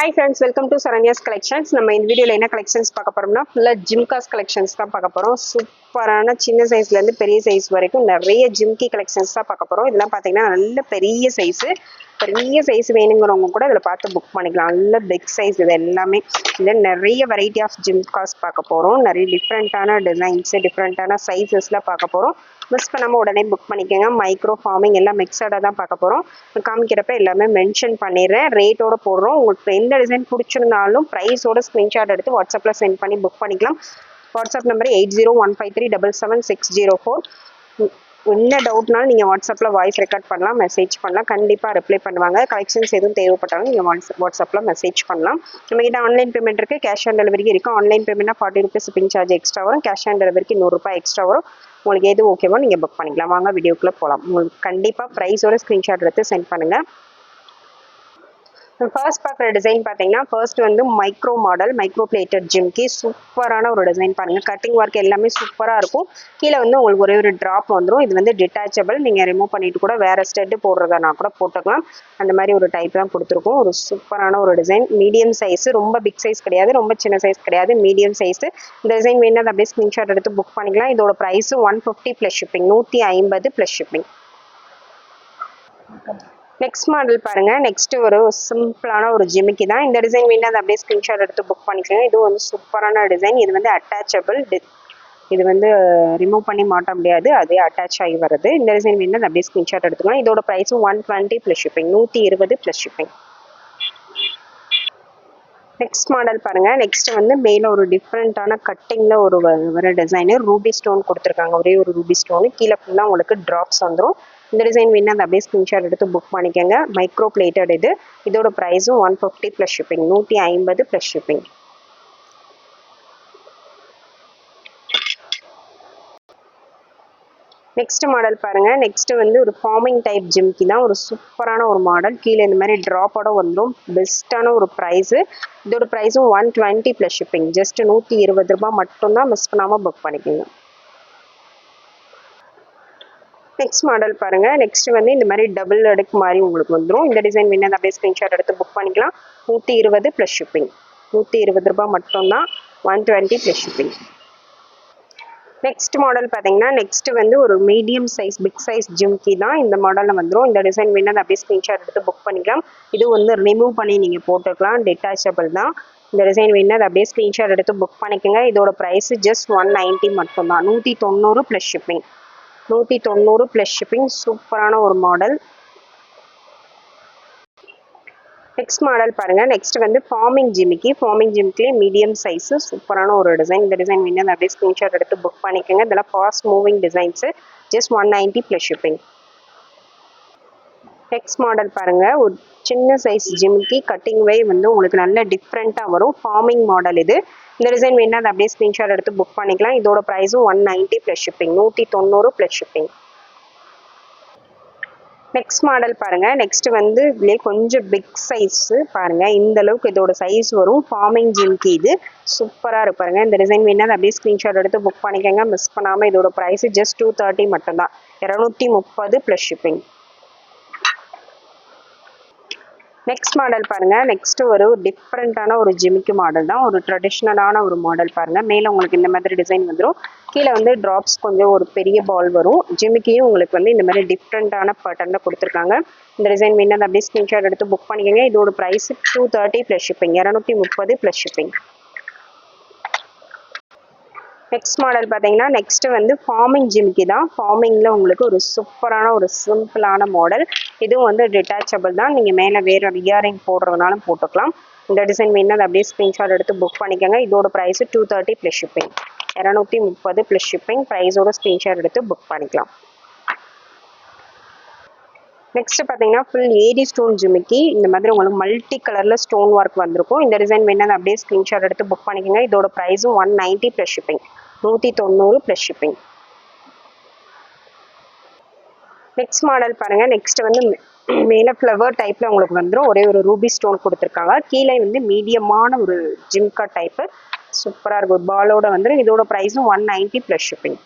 Hi friends welcome to Saranya's collections நம்ம இந்த வீடியோவில் என்ன கலெக்ஷன்ஸ் பார்க்க போறோம்னா ஃபுல்லாக ஜிம்காஸ் கலெக்ஷன்ஸ் தான் பார்க்க போகிறோம் சூப்பரான சின்ன சைஸ்லேருந்து பெரிய சைஸ் வரைக்கும் நிறைய ஜிம்கி கலெக்ஷன்ஸ் தான் பார்க்க போகிறோம் இதெல்லாம் பார்த்தீங்கன்னா நல்ல பெரிய சைஸு பெரிய சைஸ் வேணுங்கிறவங்க கூட இதில் பார்த்து புக் பண்ணிக்கலாம். நல்ல பிக் சைஸ் இது எல்லாமே. இதில் நிறைய வெரைட்டி ஆஃப் ஜிம்காஸ் பார்க்க போகிறோம் நிறைய டிஃப்ரெண்ட்டான டிசைன்ஸு டிஃப்ரெண்ட்டான சைஸஸ்லாம் பார்க்க போகிறோம் மிஸ் பண்ணாமல் உடனே புக் பண்ணிக்கோங்க. மைக்ரோ ஃபார்மிங் எல்லாம் மிக்சடாக தான் பார்க்க போகிறோம் காமிக்கிறப்ப எல்லாமே மென்ஷன் பண்ணிடுறேன். ரேட்டோட போடுறோம். உங்களுக்கு எந்த டிசைன் பிடிச்சிருந்தாலும் ப்ரைஸோட ஸ்க்ரீன்ஷாட் எடுத்து வாட்ஸ்அப்பில் சென்ட் பண்ணி புக் பண்ணிக்கலாம். WhatsApp number eight zero one five three double seven six zero four என்ன டவுட்னாலும் நீங்கள் வாட்ஸ்அப்பில் வாய்ஸ் ரெக்கார்ட் பண்ணலாம் மெசேஜ் பண்ணலாம். கண்டிப்பாக ரிப்ளை பண்ணுவாங்க. கலெக்ஷன்ஸ் எதுவும் தேவைப்பட்டாலும் நீங்கள் வாட்ஸ் வாட்ஸ்அப்பில் மெசேஜ் பண்ணலாம். நம்மகிட்ட ஆன்லைன் பேமெண்ட் இருக்குது கேஷ் ஆன் டெலிவரிக்கு இருக்கும் online பேமெண்ட்னா forty rupees shipping charge extra வரும். கேஷ் ஆன் டெலிவரிக்கு நூறுரூபா எக்ஸ்ட்ரா வரும். உங்களுக்கு எது ஓகேவோ நீங்கள் புக் பண்ணிக்கலாம். வாங்க வீடியோக்குள்ளே போகலாம் உங்களுக்கு கண்டிப்பாக ப்ரைஸோட ஸ்க்ரீன்ஷாட் எடுத்து சென்ட் பண்ணுங்கள் ஃபர்ஸ்ட் பார்க்குற டிசைன் பார்த்தீங்கன்னா ஃபர்ஸ்ட் வந்து micro model micro plated jhumki சூப்பரான ஒரு டிசைன் பாருங்கள் கட்டிங் ஒர்க் எல்லாமே சூப்பராக இருக்கும். கீழே வந்து உங்களுக்கு ஒரே ஒரு ட்ராப் வந்துடும் இது வந்து டிட்டாச்சபிள் நீங்கள் ரிமூவ் பண்ணிட்டு கூட வேறு ஸ்டெட்டு போடுறதுனா கூட போட்டுக்கலாம். அந்த மாதிரி ஒரு டைப் தான் கொடுத்துருக்கோம். ஒரு சூப்பரான ஒரு டிசைன் மீடியம் சைஸ் ரொம்ப பிக் சைஸ் கிடையாது. ரொம்ப சின்ன சைஸ் கிடையாது. மீடியம் சைஸ் இந்த டிசைன் வேணும் அப்படியே ஸ்க்ரீன்ஷாட் எடுத்து புக் பண்ணிக்கலாம். இதோட price one fifty plus shipping நூற்றி ஐம்பது ப்ளஸ் ஷிப்பிங் நெக்ஸ்ட் மாடல் பாருங்கள் நெக்ஸ்ட் ஒரு சிம்பிளான ஒரு ஜிமிக்கி தான். இந்த டிசைன் வேணும் அதை அப்படியே ஸ்க்ரீன்ஷாட் எடுத்து புக் பண்ணிக்கோங்க. இது வந்து சூப்பரான டிசைன் இது வந்து அட்டாச்சபிள் இது வந்து ரிமூவ் பண்ணி மாட்ட முடியாது. அதே அட்டாச் ஆகி வருது. இந்த டிசைன் வேணும் அதை அப்படியே ஸ்க்ரீன்ஷாட் எடுத்துக்கலாம் இதோட ப்ரைஸும் ஒன் டுவெண்ட்டி ப்ளஸ் ஷிப்பிங் நூற்றி இருபது ப்ளஸ் ஷிப்பிங் நெக்ஸ்ட் மாடல் பாருங்க. நெக்ஸ்ட் வந்து மேலே ஒரு டிஃப்ரெண்ட்டான கட்டிங்கில் ஒரு வர டிசைனு ரூபி ஸ்டோன் கொடுத்துருக்காங்க. ஒரே ஒரு ரூபி ஸ்டோனு கீழே ஃபுல்லாக உங்களுக்கு ட்ராப்ஸ் வந்துடும் இந்த டிசைன் வேணும் அதை அப்படியே ஸ்க்ரீன்ஷாட் எடுத்து புக் பண்ணிக்கோங்க. மைக்ரோ பிளேட்டட் இது. இதோட ப்ரைஸும் ஒன் ஃபிஃப்டி ப்ளஸ் ஷிப்பிங் நூற்றி ஐம்பது ப்ளஸ் ஷிப்பிங் நெக்ஸ்ட் மாடல் பாருங்க. நெக்ஸ்ட் வந்து ஒரு ஃபார்மிங் டைப் ஜிம்கி தான். ஒரு சூப்பரான ஒரு மாடல் கீழே இந்த மாதிரி ட்ராப்போட வந்துடும் பெஸ்ட்டான ஒரு ப்ரைஸு இதோட ப்ரைஸும் one twenty plus shipping just நூற்றி இருபது ரூபாய் மட்டும்தான் மிஸ் பண்ணாமல் புக் பண்ணிக்கோங்க. நெக்ஸ்ட் மாடல் பாருங்கள் நெக்ஸ்ட் வந்து இந்த மாதிரி டபுள் அடுக்கு மாதிரி உங்களுக்கு வந்துடும் இந்த டிசைன் வேணும் அப்படியே ஸ்க்ரீன்ஷாட் எடுத்து புக் பண்ணிக்கலாம். நூற்றி இருபது ப்ளஸ் ஷிப்பிங் நூற்றி இருபது ரூபாய் மட்டும்தான். One twenty plus shipping next model பார்த்தீங்கன்னா நெக்ஸ்ட் வந்து ஒரு மீடியம் சைஸ் பிக் சைஸ் ஜிம்கி தான் இந்த மாடலில் வந்துடும் இந்த டிசைன் வேணும் அதை அப்படியே ஸ்க்ரீன்ஷாட் எடுத்து புக் பண்ணிக்கலாம். இது வந்து ரிமூவ் பண்ணி நீங்கள் போட்டுக்கலாம். டிட்டாச்சபிள் தான். இந்த டிசைன் வேணும் அதை அப்படியே ஸ்க்ரீன்ஷாட் எடுத்து புக் பண்ணிக்கோங்க. இதோட ப்ரைஸ் ஜஸ்ட் ஒன் நைன்ட்டி மட்டும்தான். நூற்றி தொண்ணூறு ப்ளஸ் ஷிப்பிங் நூற்றி தொண்ணூறு ப்ளஸ் ஷிப்பிங் சூப்பரான ஒரு மாடல் நெக்ஸ்ட் மாடல் பாருங்க. நெக்ஸ்ட் வந்து ஃபார்மிங் ஜிமிக்கி ஃபார்மிங் ஜிமிக்கிலே மீடியம் சைஸு சூப்பரான ஒரு டிசைன் இந்த டிசைன் வேணும் அதை அப்படியே ஸ்க்ரீன்ஷாட் எடுத்து புக் பண்ணிக்கோங்க. இதெல்லாம் fast moving designs just one ninety plus shipping next model பாருங்க. ஒரு சின்ன சைஸ் ஜிமிக்கி கட்டிங் வே வந்து உங்களுக்கு நல்ல டிஃப்ரெண்ட்டாக வரும். ஃபார்மிங் மாடல் இது. இந்த டிசைன் வேணும் அதை அப்படியே ஸ்க்ரீன்ஷாட் எடுத்து புக் பண்ணிக்கலாம். இதோட ப்ரைஸும் ஒன் நைன்ட்டி ப்ளஸ் ஷிப்பிங் நூற்றி தொண்ணூறு ப்ளஸ் ஷிப்பிங் நெக்ஸ்ட் மாடல் பாருங்கள் நெக்ஸ்ட் வந்து இதுலேயே கொஞ்சம் பிக் சைஸு பாருங்கள் இந்த அளவுக்கு இதோட சைஸ் வரும். ஃபார்மிங் ஜிம்கி இது சூப்பராக இருக்கு இந்த டிசைன் வேணா அதை அப்படியே ஸ்க்ரீன்ஷாட் எடுத்து புக் பண்ணிக்கோங்க. மிஸ் பண்ணாமல் இதோட ப்ரைஸு ஜஸ்ட் டூ தேர்ட்டி மட்டும்தான். இரநூத்தி முப்பது ப்ளஸ் ஷிப்பிங் நெக்ஸ்ட் மாடல் பாருங்க. நெக்ஸ்ட்டு ஒரு டிஃப்ரெண்ட்டான ஒரு ஜிமிக்கு மாடல் தான். ஒரு ட்ரெடிஷ்னலான ஒரு மாடல் பாருங்கள் மேலே உங்களுக்கு இந்த மாதிரி டிசைன் வந்துடும் கீழே வந்து ட்ராப்ஸ் கொஞ்சம் ஒரு பெரிய பால் வரும். ஜிமிக்கியும் உங்களுக்கு வந்து இந்த மாதிரி டிஃப்ரெண்ட்டான பேட்டர்னில் கொடுத்துருக்காங்க. இந்த டிசைன் வேணும் அந்த அப்படியே ஸ்க்ரீன்ஷாட் எடுத்து புக் பண்ணிக்கோங்க. இதோட price two thirty plus shipping இரநூத்தி முப்பது ப்ளஸ் ஷிப்பிங் நெக்ஸ்ட் மாடல் பார்த்தீங்கன்னா நெக்ஸ்ட் வந்து ஃபார்மிங் ஜிமிக்கி தான். ஃபார்மிங்கில் உங்களுக்கு ஒரு சூப்பரான ஒரு சிம்பிளான மாடல் இதுவும் வந்து டிட்டாச்சபிள் தான். நீங்கள் மேலே வேறு இயரிங் போடுறதுனாலும் போட்டுக்கலாம். இந்த டிசைன் வேணும் அதை அப்படியே ஸ்க்ரீன்ஷாட் எடுத்து புக் பண்ணிக்கோங்க. இதோட price two thirty plus shipping இரநூத்தி முப்பது ப்ளஸ் ஷிப்பிங் ப்ரைஸோட ஸ்க்ரீன்ஷாட் எடுத்து புக் பண்ணிக்கலாம். நெக்ஸ்ட் பார்த்தீங்கன்னா ஃபுல் ஏடி ஸ்டோன் ஜிமிக்கி இந்த மாதிரி உங்களுக்கு மல்டி கலரில் ஸ்டோன் ஒர்க் வந்திருக்கும். இந்த டிசைன் வேணும் அப்படியே ஸ்க்ரீன்ஷாட் எடுத்து புக் பண்ணிக்கோங்க. இதோட ப்ரைஸும் ஒன் நைன்ட்டி ப்ளஸ் ஷிப்பிங் நூற்றி தொண்ணூறு ப்ளஸ் ஷிப்பிங் நெக்ஸ்ட் மாடல் பாருங்கள் நெக்ஸ்ட் வந்து மேலே ஃப்ளவர் டைப்பில் உங்களுக்கு வந்துடும் ஒரே ஒரு ரூபி ஸ்டோன் கொடுத்துருக்காங்க. கீழே வந்து மீடியமான ஒரு ஜிம்கா டைப்பு சூப்பராக இருக்கும். பாலோட வந்துடும் இதோட ப்ரைஸும் one ninety plus shipping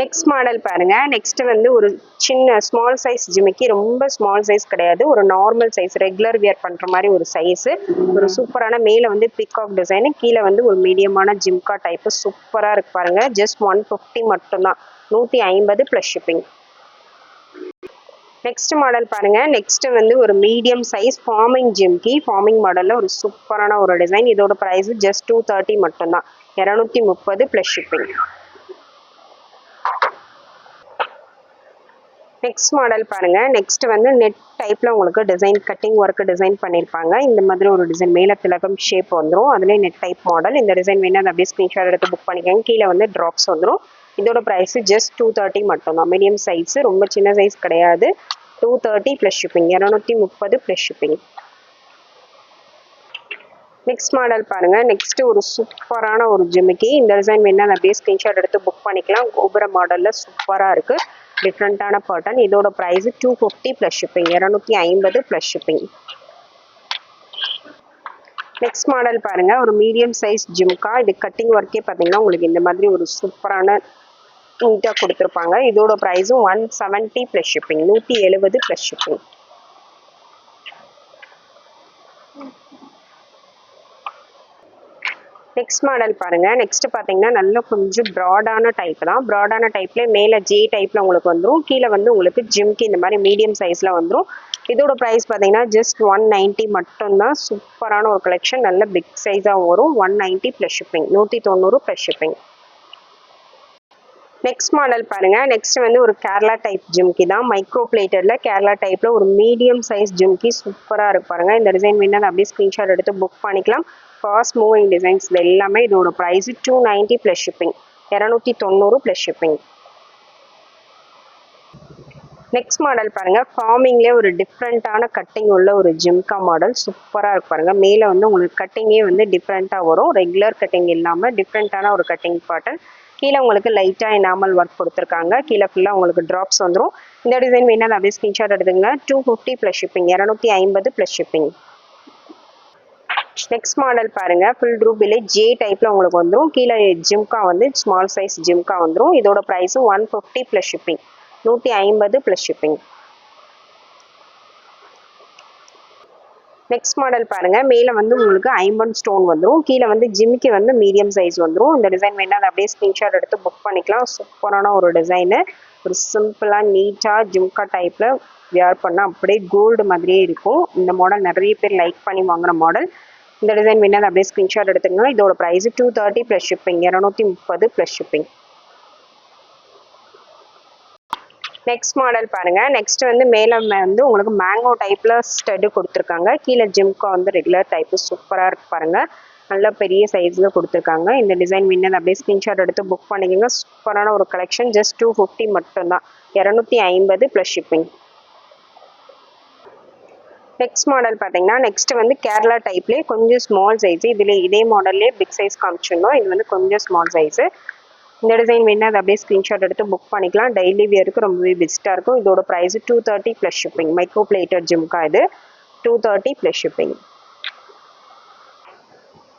next model பாருங்க. நெக்ஸ்ட் வந்து ஒரு சின்ன ஸ்மால் சைஸ் ஜிமிக்கி. ரொம்ப ஸ்மால் சைஸ் கிடையாது. ஒரு நார்மல் சைஸ் ரெகுலர் வியர் பண்ற மாதிரி ஒரு சைஸ் ஒரு சூப்பரான மேல வந்து பிகாக் டிசைன் கீழே வந்து ஒரு மீடியமான ஜிம்கா டைப் சூப்பரா இருக்கு பாருங்க. ஜஸ்ட் ஒன் ஃபிஃப்டி மட்டும்தான். நூத்தி ஐம்பது பிளஸ் ஷிப்பிங் நெக்ஸ்ட் மாடல் பாருங்க. நெக்ஸ்ட் வந்து ஒரு மீடியம் சைஸ் ஃபார்மிங் ஜிம்கி ஃபார்மிங் மாடல்ல ஒரு சூப்பரான ஒரு டிசைன் இதோட பிரைஸ் ஜஸ்ட் டூ தேர்ட்டி மட்டும்தான். இரநூத்தி முப்பது பிளஸ் ஷிப்பிங் நெக்ஸ்ட் மாடல் பாருங்கள் நெக்ஸ்ட் வந்து நெட் டைப்பில் உங்களுக்கு டிசைன் கட்டிங் ஒர்க்கு டிசைன் பண்ணியிருப்பாங்க இந்த மாதிரி ஒரு டிசைன் மேலே திலகம் ஷேப் வந்துடும் அதுலேயே நெட் டைப் மாடல் இந்த டிசைன் வேணும் அதை அப்படியே ஸ்க்ரீன்ஷாட் எடுத்து புக் பண்ணிக்கோங்க. கீழே வந்து ட்ராப்ஸ் வந்துடும் இதோட ப்ரைஸு ஜஸ்ட் டூ தேர்ட்டி மட்டும்தான் மீடியம் சைஸு ரொம்ப சின்ன சைஸ் கிடையாது. டூ தேர்ட்டி ப்ளஸ் ஷிப்பிங் இரநூத்தி முப்பது ப்ளஸ் ஷிப்பிங் நெக்ஸ்ட் மாடல் பாருங்கள் நெக்ஸ்ட்டு ஒரு சூப்பரான ஒரு ஜிமிக்கி இந்த டிசைன் வேணா அதை அப்படியே ஸ்க்ரீன்ஷாட் எடுத்து புக் பண்ணிக்கலாம். கோபுர மாடலில் சூப்பராக இருக்குது டிஃப்ரெண்ட்டான பேட்டர்ன் இதோட price two fifty plus shipping இரநூத்தி ஐம்பது ப்ளஸ் ஷிப்பிங் நெக்ஸ்ட் மாடல் பாருங்க. ஒரு மீடியம் சைஸ் ஜிம்கா. இது கட்டிங் ஒர்க்கே பார்த்தீங்கன்னா உங்களுக்கு இந்த மாதிரி ஒரு சூப்பரான நீட்டாக கொடுத்துருப்பாங்க. இதோட ப்ரைஸும் ஒன் செவன்ட்டி ப்ளஸ் ஷிப்பிங் நூற்றி எழுபது ப்ளஸ் ஷிப்பிங் நெக்ஸ்ட் மாடல் பாருங்க. நெக்ஸ்ட் பார்த்தீங்கன்னா நல்ல கொஞ்சம் ப்ராடான டைப் தான். ப்ராடான டைப்ல மேலே ஜே டைப்ல உங்களுக்கு வந்துடும் கீழே வந்து உங்களுக்கு ஜிம்க்கு இந்த மாதிரி மீடியம் சைஸ்ல வந்துடும் இதோட ப்ரைஸ் பார்த்தீங்கன்னா ஜஸ்ட் ஒன் நைன்ட்டி மட்டும்தான். சூப்பரான ஒரு கலெக்ஷன் நல்ல பிக் சைஸாகவும் வரும். ஒன் நைன்ட்டி ப்ளஸ் ஷிப்பிங் நூற்றி தொண்ணூறு ப்ளஸ் ஷிப்பிங் நெக்ஸ்ட் மாடல் பாருங்க. நெக்ஸ்ட் வந்து ஒரு கேரளா டைப் ஜிம்கி தான். மைக்ரோ பிளேட்டரில் கேரளா டைப்ல ஒரு மீடியம் சைஸ் ஜிம்கி சூப்பரா இருக்கு பாருங்க. இந்த டிசைன் வேணா அப்படியே ஸ்கிரீன்ஷாட் எடுத்து புக் பண்ணிக்கலாம். ஃபாஸ்ட் மூவிங் டிசைன்ஸ் இது எல்லாமே இதோட price two ninety plus shipping இரநூத்தி தொண்ணூறு ப்ளஸ் ஷிப்பிங் நெக்ஸ்ட் மாடல் பாருங்க. ஃபார்மிங்லேயே ஒரு டிஃப்ரெண்ட்டான கட்டிங் உள்ள ஒரு ஜிம்கா மாடல் சூப்பராக இருக்கு பாருங்கள் மேலே வந்து உங்களுக்கு கட்டிங்கே வந்து டிஃப்ரெண்ட்டாக வரும். ரெகுலர் கட்டிங் இல்லாமல் டிஃப்ரெண்ட்டான ஒரு கட்டிங் பாட்டன் கீழே உங்களுக்கு லைட்டாக எனாமல் ஒர்க் கொடுத்துருக்காங்க. கீழே ஃபுல்லாக உங்களுக்கு ட்ராப்ஸ் வந்துடும் இந்த டிசைன் வேணால் அப்படியே ஸ்கிரீன்ஷாட் எடுத்துங்க டூ ஃபிஃப்டி ப்ளஸ் ஷிப்பிங் இரநூத்தி ஐம்பது ப்ளஸ் ஷிப்பிங் நெக்ஸ்ட் மாடல் பாருங்க. ஃபுல் ரூபிலே ஜே டைப்ல உங்களுக்கு வந்துடும் கீழே ஜிம்கா வந்து ஸ்மால் சைஸ் ஜிம்கா வந்துடும் இதோட ப்ரைஸும் ஒன் ஃபிஃப்டி ப்ளஸ் ஷிப்பிங் நூற்றி ஐம்பது ப்ளஸ் ஷிப்பிங் நெக்ஸ்ட் மாடல் பாருங்க. மேலே வந்து உங்களுக்கு ஐம்பன் ஸ்டோன் வந்துடும் கீழே வந்து ஜிம்மிக்கு வந்து மீடியம் சைஸ் வந்துடும் இந்த டிசைன் வேணால் அதை அப்படியே ஸ்க்ரீன்ஷாட் எடுத்து புக் பண்ணிக்கலாம். சூப்பரான ஒரு டிசைனு ஒரு சிம்பிளாக நீட்டாக ஜிம்கா டைப்பில் வியர் பண்ணால் அப்படியே கோல்டு மாதிரியே இருக்கும். இந்த மாடல் நிறைய பேர் லைக் பண்ணி வாங்குற மாடல் இந்த டிசைன் வேணா அப்படியே ஸ்க்ரீன்ஷாட் எடுத்துக்கோங்க. இதோட price two thirty plus shipping இரநூத்தி முப்பது ப்ளஸ் ஷிப்பிங் நெக்ஸ்ட் மாடல் பாருங்கள் நெக்ஸ்ட் வந்து மேலே வந்து உங்களுக்கு மேங்கோ டைப்பில் ஸ்டட்டு கொடுத்துருக்காங்க. கீழே ஜிம்கா வந்து ரெகுலர் டைப்பு சூப்பராக இருக்கு பாருங்கள் நல்ல பெரிய சைஸில் கொடுத்துருக்காங்க. இந்த டிசைன் வின்னர் அப்படியே ஸ்க்ரீன்ஷாட் எடுத்து புக் பண்ணிக்கோங்க. சூப்பரான ஒரு கலெக்ஷன் ஜஸ்ட் டூ ஃபிஃப்டி மட்டும்தான். இரநூத்தி ஐம்பது ப்ளஸ் ஷிப்பிங் நெக்ஸ்ட் மாடல் பார்த்தீங்கன்னா நெக்ஸ்ட் வந்து கேரளா டைப்லேயே கொஞ்சம் ஸ்மால் சைஸ் இதில் இதே மாடல்லே பிக் சைஸ் காமிச்சிருந்தோம். இது வந்து கொஞ்சம் ஸ்மால் சைஸு இந்த டிசைன் வேணா அதை அப்படியே ஸ்க்ரீன்ஷாட் எடுத்து புக் பண்ணிக்கலாம். டெய்லி வியருக்கு ரொம்பவே பெஸ்ட்டாக இருக்கும். இதோட price two thirty plus shipping micro plated jhumka இது? Two thirty plus shipping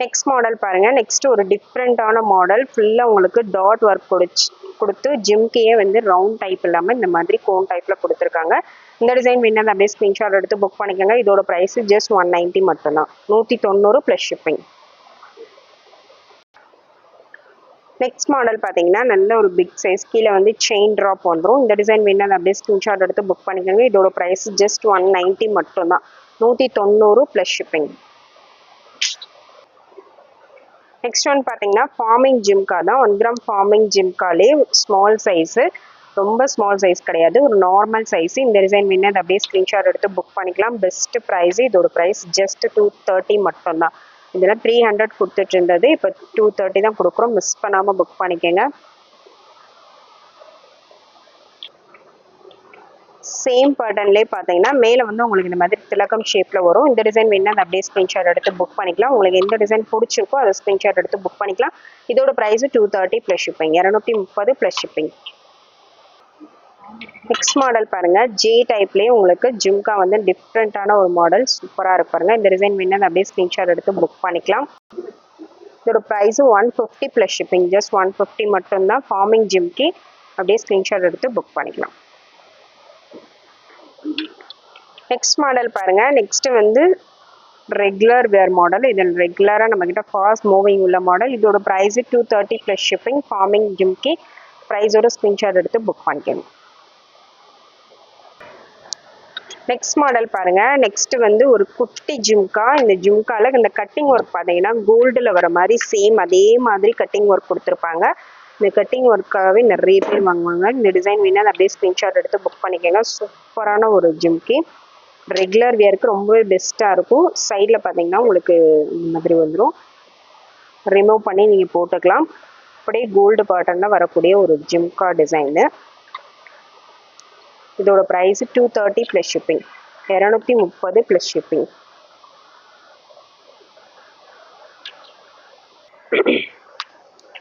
next model பாருங்க. நெக்ஸ்ட் ஒரு டிஃப்ரெண்ட்டான மாடல் ஃபுல்லாக உங்களுக்கு டாட் ஒர்க் கொடுச்சு கொடுத்து ஜிம்கேயே வந்து ரவுண்ட் டைப் இல்லாமல் இந்த மாதிரி கோன் டைப்பில் கொடுத்துருக்காங்க. இந்த டிசைன் வேணும் அப்படியே ஸ்க்ரீன்ஷாட் எடுத்து புக் பண்ணிக்கோங்க. இதோட ப்ரைஸ் ஜஸ்ட் ஒன் நைன்ட்டி மட்டும்தான். நூற்றி தொண்ணூறு ப்ளஸ் ஷிப்பிங் நெக்ஸ்ட் மாடல் பார்த்தீங்கன்னா நல்ல ஒரு பிக் சைஸ் கீழே வந்து செயின் ட்ராப் வந்துடும் இந்த டிசைன் வேணும் அதை அப்படியே ஸ்க்ரீன்ஷாட் எடுத்து புக் பண்ணிக்கோங்க. இதோட ப்ரைஸ் ஜஸ்ட் ஒன் நைன்ட்டி மட்டும்தான். நூற்றி தொண்ணூறு ப்ளஸ் ஷிப்பிங் நெக்ஸ்ட் ஒன் பார்த்தீங்கன்னா ஃபார்மிங் ஜிம்கா தான். ஒன் கிராம் ஃபார்மிங் ஜிம்காலே ஸ்மால் சைஸு ரொம்ப ஸ்மால் சைஸ் கிடையாது. ஒரு நார்மல் சைஸ் இந்த டிசைன் வேணும் அதை அப்படியே ஸ்க்ரீன்ஷாட் எடுத்து புக் பண்ணிக்கலாம். பெஸ்ட் ப்ரைஸ் இதோட ப்ரைஸ் ஜஸ்ட் டூ தேர்ட்டி மட்டும்தான். இதில் த்ரீ ஹண்ட்ரட் கொடுத்துட்டு இருந்தது இப்போ டூ தேர்ட்டி தான் கொடுக்குறோம். மிஸ் பண்ணாமல் புக் பண்ணிக்கோங்க. சேம் பேட்டர்ன்லேயே பார்த்தீங்கன்னா மேலே வந்து உங்களுக்கு இந்த மாதிரி திலக்கம் ஷேப்பில் வரும். இந்த டிசைன் வேணா அதை அப்படியே ஸ்க்ரீன்ஷாட் எடுத்து புக் பண்ணிக்கலாம். உங்களுக்கு எந்த டிசைன் பிடிச்சிருக்கோ அதை ஸ்க்ரீன்ஷாட் எடுத்து புக் பண்ணிக்கலாம். இதோட price two thirty plus shipping இரநூத்தி முப்பது ப்ளஸ் ஷிப்பிங் நெக்ஸ்ட் மாடல் பாருங்க. ஜே டைப்லேயே உங்களுக்கு ஜிம்கா வந்து டிஃப்ரெண்ட்டான ஒரு மாடல் சூப்பராக இருக்கு பாருங்கள் இந்த டிசைன் வேணும் அப்படியே ஸ்க்ரீன்ஷாட் எடுத்து புக் பண்ணிக்கலாம். இதோட ப்ரைஸும் one fifty plus shipping just one fifty மட்டும்தான். ஃபார்மிங் ஜிம்க்கு அப்படியே ஸ்க்ரீன்ஷாட் எடுத்து புக் பண்ணிக்கலாம். நெக்ஸ்ட் மாடல் பாருங்கள் நெக்ஸ்ட்டு வந்து ரெகுலர் வேர் மாடல் இதில் ரெகுலராக நம்மக்கிட்ட ஃபாஸ்ட் மூவிங் உள்ள மாடல் இதோட price two thirty plus shipping forming ஜிம்க்கு ப்ரைஸோட ஸ்க்ரீன்ஷாட் எடுத்து புக் பண்ணிக்கணும் நெக்ஸ்ட் மாடல் பாருங்கள் நெக்ஸ்ட் வந்து ஒரு குட்டி ஜிம்கா. இந்த ஜிம்காவில் இந்த கட்டிங் ஒர்க் பார்த்தீங்கன்னா கோல்டில் வர மாதிரி சேம் அதே மாதிரி கட்டிங் ஒர்க் கொடுத்துருப்பாங்க. இந்த கட்டிங் ஒர்க்காகவே நிறைய பேர் வாங்குவாங்க. இந்த டிசைன் வேணால் அப்படியே ஸ்க்ரீன்ஷாட் எடுத்து புக் பண்ணிக்கோங்க. சூப்பரான ஒரு ஜிம்கி. ரெகுலர் வியருக்கு ரொம்பவே பெஸ்ட்டாக இருக்கும். சைடில் பார்த்தீங்கன்னா உங்களுக்கு இந்த மாதிரி வந்துடும் ரிமூவ் பண்ணி நீங்கள் போட்டுக்கலாம். அப்படியே கோல்டு பாட்டனில் வரக்கூடிய ஒரு ஜிம்கா டிசைனு இதோட price two thirty plus shipping இரநூத்தி முப்பது ப்ளஸ் ஷிப்பிங்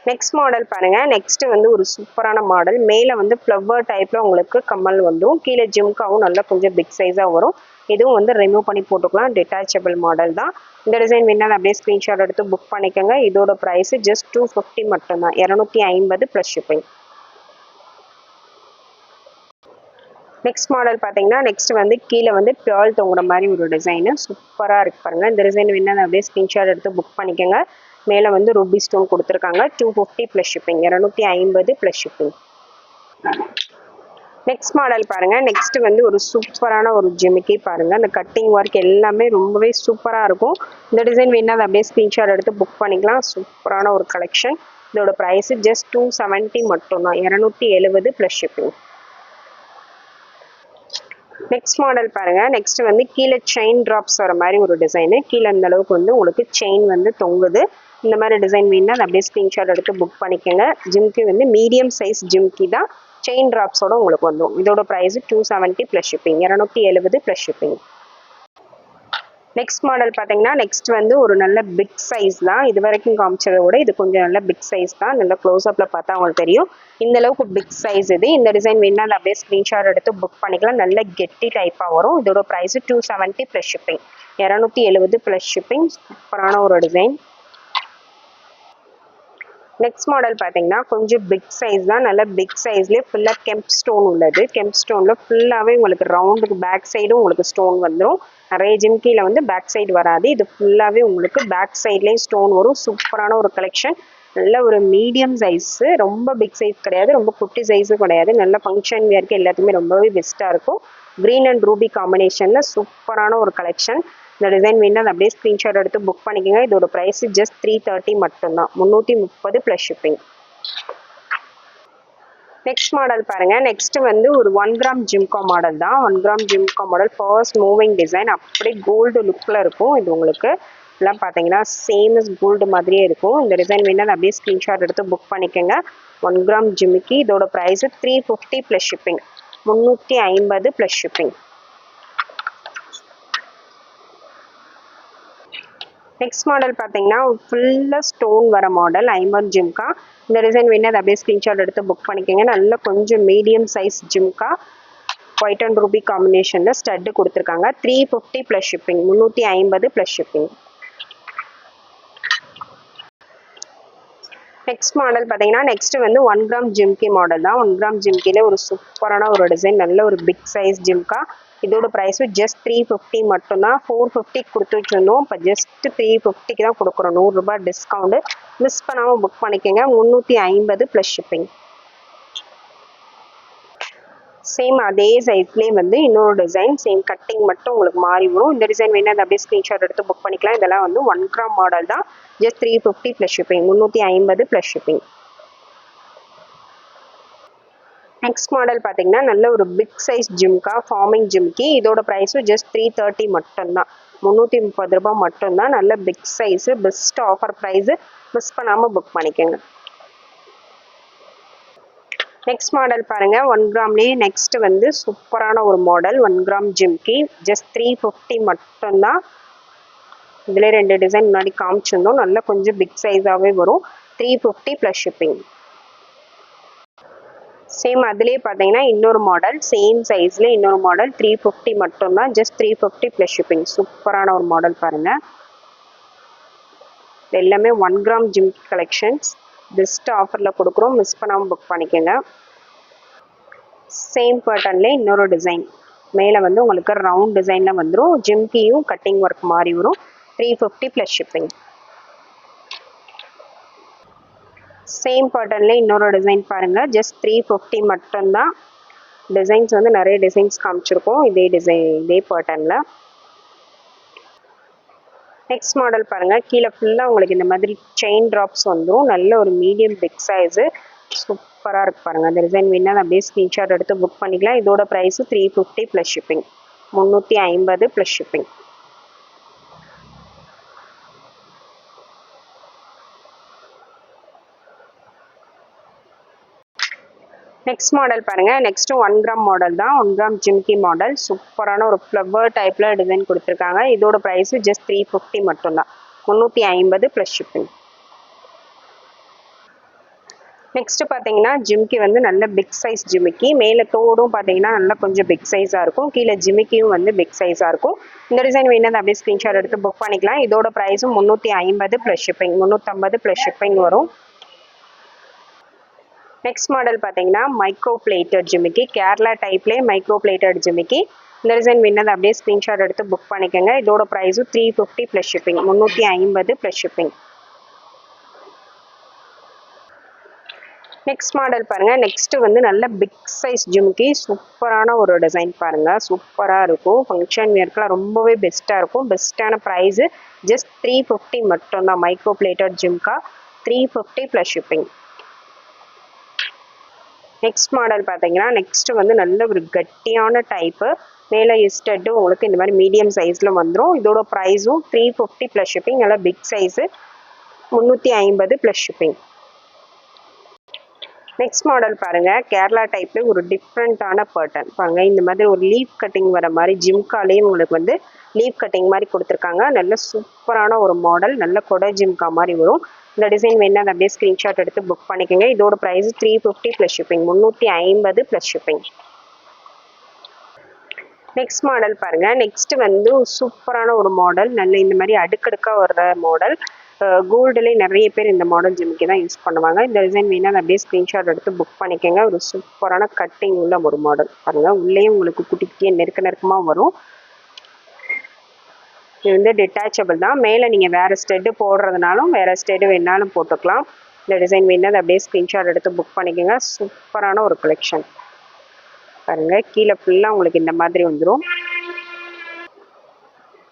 நெக்ஸ்ட் மாடல் பாருங்க. நெக்ஸ்ட்டு வந்து ஒரு சூப்பரான மாடல் மேலே வந்து ஃப்ளவர் டைப்பில் உங்களுக்கு கம்மல் வந்துடும் கீழே ஜிம்காவும் நல்லா கொஞ்சம் பிக் சைஸாக வரும். இதுவும் வந்து ரிமூவ் பண்ணி போட்டுக்கலாம். டிட்டாச்சபிள் மாடல் தான். இந்த டிசைன் வேணாலும் அப்படியே ஸ்க்ரீன்ஷாட் எடுத்து புக் பண்ணிக்கோங்க. இதோட ப்ரைஸு ஜஸ்ட் டூ ஃபிஃப்டி மட்டும்தான். இரநூத்தி ஐம்பது ப்ளஸ் ஷிப்பிங் நெக்ஸ்ட் மாடல் பார்த்தீங்கன்னா நெக்ஸ்ட் வந்து கீழே வந்து பியால் தொங்குற மாதிரி ஒரு டிசைனு சூப்பராக இருக்கு பாருங்கள் இந்த டிசைன் வேணால் அப்படியே ஸ்க்ரீன்ஷாட் எடுத்து புக் பண்ணிக்கோங்க. மேலே வந்து ரூபி ஸ்டோன் கொடுத்துருக்காங்க. டூ ஃபிஃப்டி ப்ளஸ் ஷிப்பிங் இரநூத்தி ஐம்பது ப்ளஸ் ஷிப்பிங் நெக்ஸ்ட் மாடல் பாருங்க. நெக்ஸ்ட் வந்து ஒரு சூப்பரான ஒரு ஜிமிக்கி பாருங்க. அந்த கட்டிங் ஒர்க் எல்லாமே ரொம்பவே சூப்பராக இருக்கும். இந்த டிசைன் வேணால் அதை அப்படியே ஸ்க்ரீன்ஷாட் எடுத்து புக் பண்ணிக்கலாம். சூப்பரான ஒரு கலெக்ஷன் இதோட ப்ரைஸு ஜஸ்ட் டூ செவன்ட்டி மட்டும்தான். இரநூத்தி எழுபது ப்ளஸ் ஷிப்பிங் நெக்ஸ்ட் மாடல் பாருங்க. நெக்ஸ்ட் வந்து கீழே செயின் ட்ராப்ஸ் வர மாதிரி ஒரு டிசைனு கீழே இந்த அளவுக்கு வந்து உங்களுக்கு செயின் வந்து தொங்குது. இந்த மாதிரி டிசைன் வேணுன்னா அதை அப்படியே ஸ்க்ரீன்ஷாட் எடுத்து புக் பண்ணிக்கோங்க. ஜிம்கி வந்து மீடியம் சைஸ் ஜிம்கி தான் செயின் ட்ராப்ஸோட உங்களுக்கு வந்துடும் இதோட price two seventy plus shipping இரநூத்தி எழுபது ப்ளஸ் ஷிப்பிங் நெக்ஸ்ட் மாடல் பார்த்தீங்கன்னா நெக்ஸ்ட் வந்து ஒரு நல்ல பிக் சைஸ் தான். இது வரைக்கும் காமிச்சதை விட இது கொஞ்சம் நல்ல பிக் சைஸ் தான். நல்ல க்ளோஸ்அப்பில் பார்த்தா அவங்களுக்கு தெரியும். இந்த அளவுக்கு பிக் சைஸ் இது. இந்த டிசைன் வேணால் அதை அப்படியே ஸ்க்ரீன்ஷாட் எடுத்து புக் பண்ணிக்கலாம். நல்ல கெட்டி டைப்பாக வரும். இதோட price two seventy plus shipping இரநூத்தி எழுபது ப்ளஸ் ஷிப்பிங் சூப்பரான ஒரு டிசைன் நெக்ஸ்ட் மாடல் பார்த்தீங்கன்னா கொஞ்சம் பிக் சைஸ் தான். நல்ல பிக் சைஸ்லேயே ஃபுல்லாக கெம்ப் ஸ்டோன் உள்ளது. கெம்ப் ஸ்டோனில் ஃபுல்லாகவே உங்களுக்கு ரவுண்டுக்கு பேக் சைடும் உங்களுக்கு ஸ்டோன் வந்துடும் நிறைய ஜிம்கியில் வந்து பேக் சைடு வராது. இது ஃபுல்லாகவே உங்களுக்கு பேக் சைட்லேயும் ஸ்டோன் வரும். சூப்பரான ஒரு கலெக்ஷன் நல்ல ஒரு மீடியம் சைஸு ரொம்ப பிக் சைஸ் கிடையாது. ரொம்ப குட்டி சைஸும் கிடையாது. நல்ல ஃபங்க்ஷன் வேர்க்கு எல்லாத்துக்குமே ரொம்பவே பெஸ்ட்டாக இருக்கும். க்ரீன் அண்ட் ரூபி காம்பினேஷனில் சூப்பரான ஒரு கலெக்ஷன் இந்த டிசைன் வேணும் அப்படியே ஸ்க்ரீன்ஷாட் எடுத்து புக் பண்ணிக்கோங்க. இதோட ப்ரைஸ் ஜஸ்ட் த்ரீ தேர்ட்டி மட்டும்தான். முந்நூற்றி முப்பது ப்ளஸ் ஷிப்பிங் நெக்ஸ்ட் மாடல் பாருங்க. நெக்ஸ்ட் வந்து ஒரு ஒன் கிராம் ஜிம்கா மாடல் தான். One gram jhumka model first moving design அப்படியே கோல்டு லுக்கில் இருக்கும் இது உங்களுக்கு. எல்லாம் பார்த்தீங்கன்னா சேம் கோல்டு மாதிரியே இருக்கும். இந்த டிசைன் வேணால் அப்படியே ஸ்க்ரீன்ஷாட் எடுத்து புக் பண்ணிக்கோங்க. ஒன் கிராம் ஜிம்முக்கு இதோட price three fifty plus shipping முந்நூற்றி ஐம்பது ப்ளஸ் ஷிப்பிங் நெக்ஸ்ட் மாடல் பார்த்தீங்கன்னா ஃபுல்லாக ஸ்டோன் வர மாடல் ஐம்பது ஜிம்கா இந்த டிசைன் வேணும் அதை அப்படியே ஸ்க்ரீன்ஷாட் எடுத்து புக் பண்ணிக்கோங்க. நல்ல கொஞ்சம் medium size jhumka white and ruby காம்பினேஷனில் ஸ்டட்டு கொடுத்துருக்காங்க. த்ரீ ஃபிஃப்டி ப்ளஸ் ஷிப்பிங் முந்நூற்றி ஐம்பது ப்ளஸ் ஷிப்பிங் நெக்ஸ்ட் மாடல் பார்த்தீங்கன்னா நெக்ஸ்ட் வந்து ஒன் கிராம் ஜிம்கி மாடல் தான். ஒன் கிராம் ஜிம்கியில் ஒரு சூப்பரான ஒரு டிசைன் நல்ல ஒரு பிக் சைஸ் ஜிம்கா இதோட ப்ரைஸும் ஜஸ்ட் த்ரீ ஃபிஃப்டி மட்டும்தான். ஃபோர் ஃபிஃப்டிக்கு கொடுத்து வச்சுருந்தோம். இப்போ ஜஸ்ட் த்ரீ ஃபிஃப்டிக்கு தான் கொடுக்குறோம். நூறுரூபா டிஸ்கவுண்ட்டு மிஸ் பண்ணாமல் புக் பண்ணிக்கோங்க. முந்நூற்றி ஐம்பது ப்ளஸ் ஷிப்பிங் சேம் அதே சைஸ்லேயே வந்து இன்னொரு டிசைன் சேம் கட்டிங் மட்டும் உங்களுக்கு மாறி வரும். இந்த டிசைன் வேணும் அதை அப்படியே ஸ்க்ரீன்ஷாட் எடுத்து புக் பண்ணிக்கலாம். இதெல்லாம் வந்து ஒன் கிராம் மாடல் தான். Just three fifty plus shipping முந்நூற்றி ஐம்பது ப்ளஸ் ஷிப்பிங் நெக்ஸ்ட் மாடல் பார்த்தீங்கன்னா நல்ல ஒரு big size jhumka forming jhumki இதோட ப்ரைஸும் ஜஸ்ட் த்ரீ தேர்ட்டி மட்டும்தான். முந்நூற்றி முப்பது ரூபாய் மட்டும்தான். நல்ல big size best offer price miss பண்ணாமல் புக் பண்ணிக்கோங்க. நெக்ஸ்ட் மாடல் பாருங்க. ஒன் கிராம்லேயே நெக்ஸ்ட் வந்து சூப்பரான ஒரு model one gram jhumki just three fifty மட்டும்தான். இதில் ரெண்டு டிசைன் முன்னாடி காமிச்சிருந்தோம். நல்லா கொஞ்சம் பிக் சைஸாகவே வரும். Three fifty plus shipping same அதுலேயே பார்த்தீங்கன்னா இன்னொரு மாடல் சேம் சைஸில் இன்னொரு மாடல் த்ரீ ஃபிஃப்டி மட்டும்தான் just three fifty plus shipping சூப்பரான ஒரு மாடல் பாருங்கள் எல்லாமே ஒன் கிராம் ஜிம் கலெக்ஷன்ஸ் பெஸ்ட் ஆஃபரில் கொடுக்குறோம். மிஸ் பண்ணாமல் புக் பண்ணிக்கோங்க. சேம் பேட்டர்ன்லேயே இன்னொரு டிசைன் மேலே வந்து உங்களுக்கு ரவுண்ட் டிசைனில் வந்துடும் ஜிம்கியும் கட்டிங் ஒர்க் மாதிரி வரும். Three fifty plus shipping same பேட்டர்ன்லேயே இன்னொரு டிசைன் பாருங்கள் ஜஸ்ட் த்ரீ ஃபிஃப்டி மட்டும்தான். டிசைன்ஸ் வந்து நிறைய டிசைன்ஸ் காமிச்சிருக்கோம். இதே டிசைன் இதே பேட்டர்னில் நெக்ஸ்ட் மாடல் பாருங்கள் கீழே ஃபுல்லாக உங்களுக்கு இந்த மாதிரி செயின் ட்ராப்ஸ் வந்துடும் நல்ல ஒரு மீடியம் பிக் சைஸு சூப்பராக இருக்கு பாருங்கள் அந்த டிசைன் வேணால் அப்படியே ஸ்க்ரீன்ஷாட் எடுத்து புக் பண்ணிக்கலாம். இதோட price three fifty plus shipping முந்நூற்றி ஐம்பது ப்ளஸ் ஷிப்பிங் நெக்ஸ்ட் மாடல் பாருங்க. நெக்ஸ்ட் ஒன் கிராம் மாடல் தான். ஒன் கிராம் ஜிம்கி மாடல் சூப்பரான ஒரு ஃப்ளவர் டைப்ல டிசைன் கொடுத்துருக்காங்க. இதோட ப்ரைஸு ஜஸ்ட் த்ரீ ஃபிஃப்டி மட்டும்தான். முந்நூற்றி ஐம்பது ப்ளஸ் ஷிப்பிங் நெக்ஸ்ட் பார்த்தீங்கன்னா ஜிம்கி வந்து நல்ல பிக் சைஸ் ஜிமிக்கி மேலே தோடும் பார்த்தீங்கன்னா நல்லா கொஞ்சம் பிக் சைஸாக இருக்கும். கீழே ஜிமிக்கியும் வந்து பிக் சைஸாக இருக்கும். இந்த டிசைன் வேணும் அப்படியே ஸ்க்ரீன்ஷாட் எடுத்து புக் பண்ணிக்கலாம். இதோட ப்ரைஸும் முந்நூற்றி ஐம்பது ப்ளஸ் ஷிப்பிங் முந்நூற்றம்பது ப்ளஸ் ஷிப்பிங் வரும். நெக்ஸ்ட் மாடல் பார்த்தீங்கன்னா மைக்ரோ பிளேட்டட் ஜிமிக்கி. கேரளா டைப்லேயே மைக்ரோ பிளேட்டட் ஜிமிக்கி. இந்த டிசைன் வேணது அப்படியே ஸ்க்ரீன்ஷாட் எடுத்து புக் பண்ணிக்கோங்க. இதோட ப்ரைஸும் த்ரீ ஃபிஃப்டி ப்ளஸ் ஷிப்பிங் முந்நூற்றி ஐம்பது ப்ளஸ் ஷிப்பிங் நெக்ஸ்ட் மாடல் பாருங்கள் நெக்ஸ்ட்டு வந்து நல்ல பிக் சைஸ் ஜிம்கி சூப்பரான ஒரு டிசைன் பாருங்கள் சூப்பராக இருக்கும். ஃபங்க்ஷன் வியர்க்கெலாம் ரொம்பவே பெஸ்ட்டாக இருக்கும். பெஸ்ட்டான ப்ரைஸு ஜஸ்ட் த்ரீ ஃபிஃப்டி மட்டும்தான். Micro plated jhumka. Three fifty plus shipping next model பார்த்தீங்கன்னா நெக்ஸ்ட் வந்து நல்ல ஒரு கட்டியான டைப்பு மேலே இஸ்டட்டு உங்களுக்கு இந்த மாதிரி மீடியம் சைஸில் வந்துடும் இதோட ப்ரைஸும் த்ரீ ஃபிஃப்டி ப்ளஸ் ஷிப்பிங் நல்லா பிக் சைஸு முந்நூற்றி ஐம்பது ப்ளஸ் ஷிப்பிங் நெக்ஸ்ட் மாடல் பாருங்க கேரளா டைப்ல ஒரு டிஃப்ரெண்ட்டான பேட்டர்ன் பாருங்க இந்த மாதிரி ஒரு லீஃப் கட்டிங் வர மாதிரி ஜிம்காலேயும் உங்களுக்கு வந்து லீஃப் கட்டிங் மாதிரி கொடுத்துருக்காங்க. நல்ல சூப்பரான ஒரு மாடல் நல்ல கொடை ஜிம்கா மாதிரி வரும். இந்த டிசைன் வேணும் அதை அப்படியே ஸ்க்ரீன்ஷாட் எடுத்து புக் பண்ணிக்கோங்க. இதோட price three fifty plus shipping முந்நூற்றி ஐம்பது ப்ளஸ் ஷிப்பிங் நெக்ஸ்ட் மாடல் பாருங்க. நெக்ஸ்ட் வந்து சூப்பரான ஒரு மாடல் நல்ல இந்த மாதிரி அடுக்கடுக்காக வர்ற மாடல் கோல்டுலேயே நிறைய பேர் இந்த மாடல் ஜிம்முக்கு தான் யூஸ் பண்ணுவாங்க. இந்த டிசைன் வேணால் அப்படியே ஸ்க்ரீன்ஷாட் எடுத்து புக் பண்ணிக்கோங்க. ஒரு சூப்பரான கட்டிங் உள்ள ஒரு மாடல் பாருங்கள் உள்ளேயும் உங்களுக்கு குட்டி குட்டியாக நெருக்க நெருக்கமாக வரும். இது வந்து டிட்டாச்சபிள் தான். மேலே நீங்கள் வேறு ஸ்டெட்டு போடுறதுனாலும் வேறு ஸ்டெட்டு வேணாலும் போட்டுக்கலாம். இந்த டிசைன் வேணால் அப்படியே ஸ்க்ரீன்ஷாட் எடுத்து புக் பண்ணிக்கோங்க. சூப்பரான ஒரு கலெக்ஷன் பாருங்கள் கீழே ஃபுல்லாக உங்களுக்கு இந்த மாதிரி வந்துடும்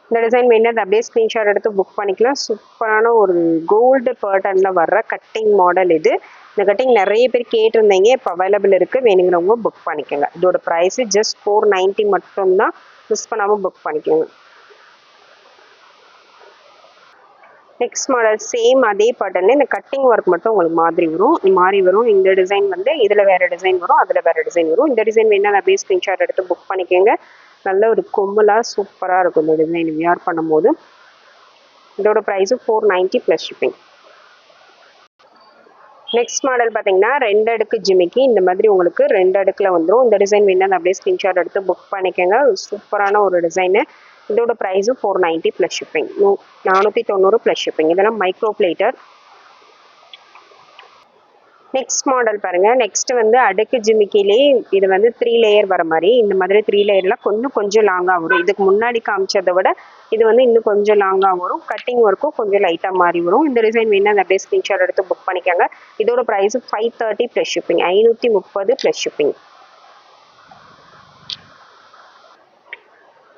இந்த டிசைன் வேணும் அப்படியே ஸ்க்ரீன்ஷாட் எடுத்து புக் பண்ணிக்கலாம். சூப்பரான ஒரு கோல்டு பேட்டர்னில் வர்ற கட்டிங் மாடல் இது. இந்த கட்டிங் நிறைய பேர் கேட்டிருந்தீங்க. இப்போ அவைலபிள் இருக்குது வேணுங்கிறவங்க புக் பண்ணிக்கோங்க. இதோட ப்ரைஸு ஜஸ்ட் ஃபோர் நைன்ட்டி மட்டும்தான். மிஸ் பண்ணாமல் புக் பண்ணிக்கோங்க. நெக்ஸ்ட் மாடல் சேம் அதே பேட்டர்னில் இந்த கட்டிங் ஒர்க் மட்டும் உங்களுக்கு மாதிரி வரும். மாறி வரும். இந்த டிசைன் வந்து இதில் வேறு டிசைன் வரும் அதில் வேறு டிசைன் வரும். இந்த டிசைன் வேணால் அப்படியே ஸ்க்ரீன்ஷாட் எடுத்து புக் பண்ணிக்கோங்க. நல்ல ஒரு கொம்பலாக சூப்பராக இருக்கும் இந்த டிசைன் வியார் பண்ணும்போது. இதோட price four ninety plus shipping next model பார்த்தீங்கன்னா ரெண்டு அடுக்கு ஜிமிக்கி. இந்த மாதிரி உங்களுக்கு ரெண்டு அடுக்கில் வந்துடும் இந்த டிசைன் வேணால் அப்படியே ஸ்க்ரீன்ஷாட் எடுத்து புக் பண்ணிக்கோங்க. சூப்பரான ஒரு டிசைனு இதோட ப்ரைஸும் ஃபோர் நைன்ட்டி ப்ளஸ் ஷிப்பிங் நூ நானூற்றி தொண்ணூறு ப்ளஸ் ஷிப்பிங் இதெல்லாம் மைக்ரோ பிளேட்டர் நெக்ஸ்ட் மாடல் பாருங்கள் நெக்ஸ்ட் வந்து அடுக்கு ஜிமிக்கிலே இது வந்து த்ரீ லேயர் வர மாதிரி. இந்த மாதிரி த்ரீ லேயர்லாம் கொஞ்சம் கொஞ்சம் லாங்காக வரும். இதுக்கு முன்னாடி காமிச்சதை விட இது வந்து இன்னும் கொஞ்சம் லாங்காக வரும். கட்டிங் ஒர்க்கும் கொஞ்சம் லைட்டாக மாறி வரும். இந்த டிசைன் வேணா அந்த அப்படியே ஸ்க்ரீன்ஷாட் எடுத்து புக் பண்ணிக்கோங்க. இதோட price five thirty plus shipping ஐநூற்றி முப்பது ப்ளஸ் ஷிப்பிங்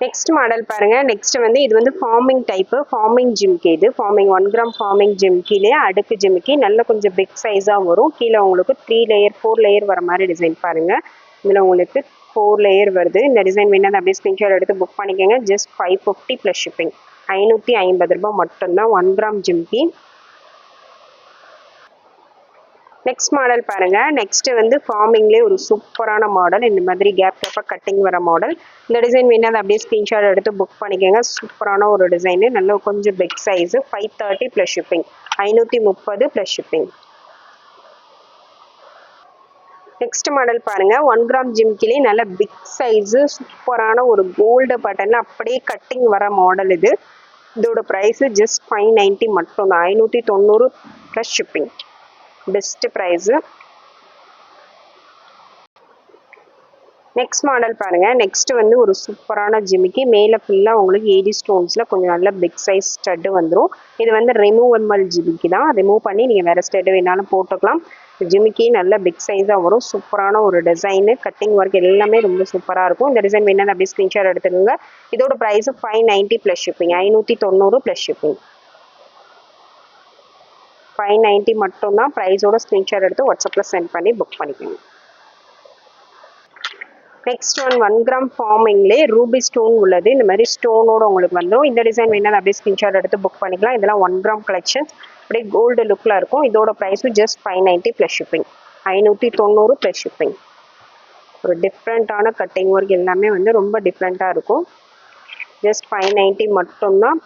நெக்ஸ்ட் மாடல் பாருங்க. நெக்ஸ்ட் வந்து இது வந்து ஃபார்மிங் டைப்பு ஃபார்மிங் ஜிம்க்கு இது. ஃபார்மிங் ஒன் கிராம் ஃபார்மிங் ஜிம்கிலே அடுக்கு ஜிம்க்கு நல்ல கொஞ்சம் பிக் சைஸாக வரும். கீழே உங்களுக்கு த்ரீ லேயர் ஃபோர் லேயர் வர மாதிரி டிசைன் பாருங்க. இதில் உங்களுக்கு ஃபோர் லேயர் வருது. இந்த டிசைன் வேணால் அப்படியே ஸ்கிரீன்ஷாட் எடுத்து புக் பண்ணிக்கோங்க. Just five fifty plus shipping ஐநூற்றி ஐம்பது ரூபாய் மட்டும்தான் one gram jhumki next model பாருங்கள் நெக்ஸ்ட்டு வந்து ஃபார்மிங்லேயே ஒரு சூப்பரான மாடல் இந்த மாதிரி கேப் கேப்பாக கட்டிங் வர மாடல் இந்த டிசைன் வேணா அதை அப்படியே ஸ்க்ரீன்ஷாட் எடுத்து புக் பண்ணிக்கோங்க. சூப்பரான ஒரு டிசைனு நல்ல கொஞ்சம் big size five thirty plus shipping ஐநூற்றி முப்பது ப்ளஸ் ஷிப்பிங் நெக்ஸ்ட் மாடல் பாருங்க. ஒன் கிராம் ஜிம்கிலே நல்ல பிக் சைஸு சூப்பரான ஒரு கோல்டு பட்டன் அப்படியே கட்டிங் வர மாடல் இது. இதோட ப்ரைஸு ஜஸ்ட் ஃபைவ் நைன்ட்டி மட்டும் தான் ஐநூற்றி தொண்ணூறு plus shipping best price next model பாருங்கள் நெக்ஸ்ட்டு வந்து ஒரு சூப்பரான ஜிமிக்கி. மேலே ஃபுல்லாக உங்களுக்கு ஏடி ஸ்டோன்ஸில் கொஞ்சம் நல்ல பிக் சைஸ் ஸ்டட்டு வந்துடும் இது வந்து ரிமூவபிள் ஜிமிக்கி தான். ரிமூவ் பண்ணி நீங்கள் வேறு ஸ்டட்டு வேணாலும் போட்டுக்கலாம். ஜிமிக்கி நல்ல பிக் சைஸாக வரும். சூப்பரான ஒரு டிசைனு கட்டிங் ஒர்க் எல்லாமே ரொம்ப சூப்பராக இருக்கும். இந்த டிசைன் வேணாலும் அப்படியே ஸ்க்ரீன்ஷாட் எடுத்துக்கோங்க. இதோட price five ninety plus shipping ஐநூற்றி தொண்ணூறு ப்ளஸ் ஷிப்பிங் ஃபைவ் நைன்ட்டி மட்டும்தான் ப்ரைஸோட ஸ்க்ரீன்ஷாட் எடுத்து வாட்ஸ்அப்பில் சென்ட் பண்ணி புக் பண்ணிக்கணும் நெக்ஸ்ட் ஒன் ஒன் கிராம் ஃபார்மிங்லேயே ரூபி ஸ்டோன் உள்ளது. இந்த மாதிரி ஸ்டோனோட உங்களுக்கு வந்துடும் இந்த டிசைன் வேணாலும் அப்படியே ஸ்க்ரீன்ஷாட் எடுத்து புக் பண்ணிக்கலாம். இதெல்லாம் ஒன் கிராம் கலெக்ஷன்ஸ் அப்படியே கோல்டு லுக்கில் இருக்கும். இதோட ப்ரைஸும் just five ninety plus shipping ஐநூற்றி தொண்ணூறு ப்ளஸ் ஷிப்பிங் ஒரு டிஃப்ரெண்ட்டான கட்டிங் ஒர்க் எல்லாமே வந்து ரொம்ப டிஃப்ரெண்ட்டாக இருக்கும். ஜஸ்ட் ஃபைவ் நைன்ட்டி மட்டும்தான்